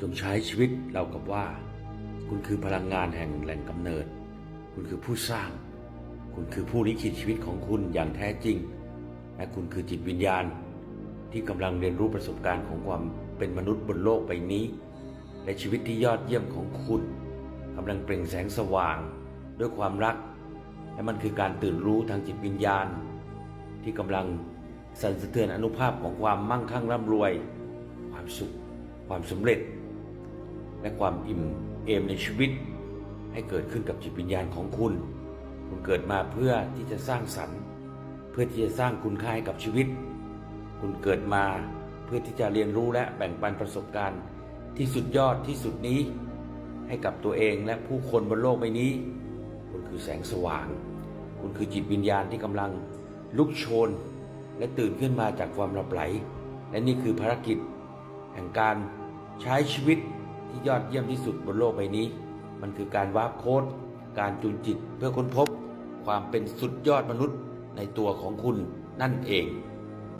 จงใช้ชีวิตเรากับว่า คุณคือพลังงานแห่งแหล่งกำเนิด คุณคือผู้สร้าง คุณคือผู้ลิขิตชีวิตของคุณอย่างแท้จริง และคุณคือจิตวิญญาณ ที่กำลังเรียนรู้ประสบการณ์ของความเป็นมนุษย์บนโลกใบนี้ และชีวิตที่ยอดเยี่ยมของคุณกำลังเปล่งแสงสว่าง ด้วยความรัก และมันคือการตื่นรู้ทางจิตวิญญาณ ที่กำลังสั่นสะเทือนอนุภาพของความมั่งคั่งร่ำรวย ความสุข ความสำเร็จ และความอิ่มเอมในชีวิต ให้เกิดขึ้นกับจิตวิญญาณของคุณ คุณเกิดมาเพื่อที่จะสร้างสรรค์ เพื่อที่จะสร้างคุณค่าให้กับชีวิต คุณเกิดมาเพื่อที่จะเรียนรู้และแบ่งปันประสบการณ์ ที่สุดยอดที่สุดนี้ ให้กับตัวเองและผู้คนบนโลกใบนี้ คุณคือแสงสว่าง คุณคือจิตวิญญาณที่กำลังลุกโชน และตื่นขึ้นมาจากความหลับไหล และนี่คือภารกิจ แห่งการใช้ชีวิต ที่ยอดเยี่ยมที่สุดบนโลกใบนี้ มันคือการวาร์ปโค้ดการจูนจิตเพื่อค้นพบ ความเป็นสุดยอดมนุษย์ในตัวของคุณนั่นเอง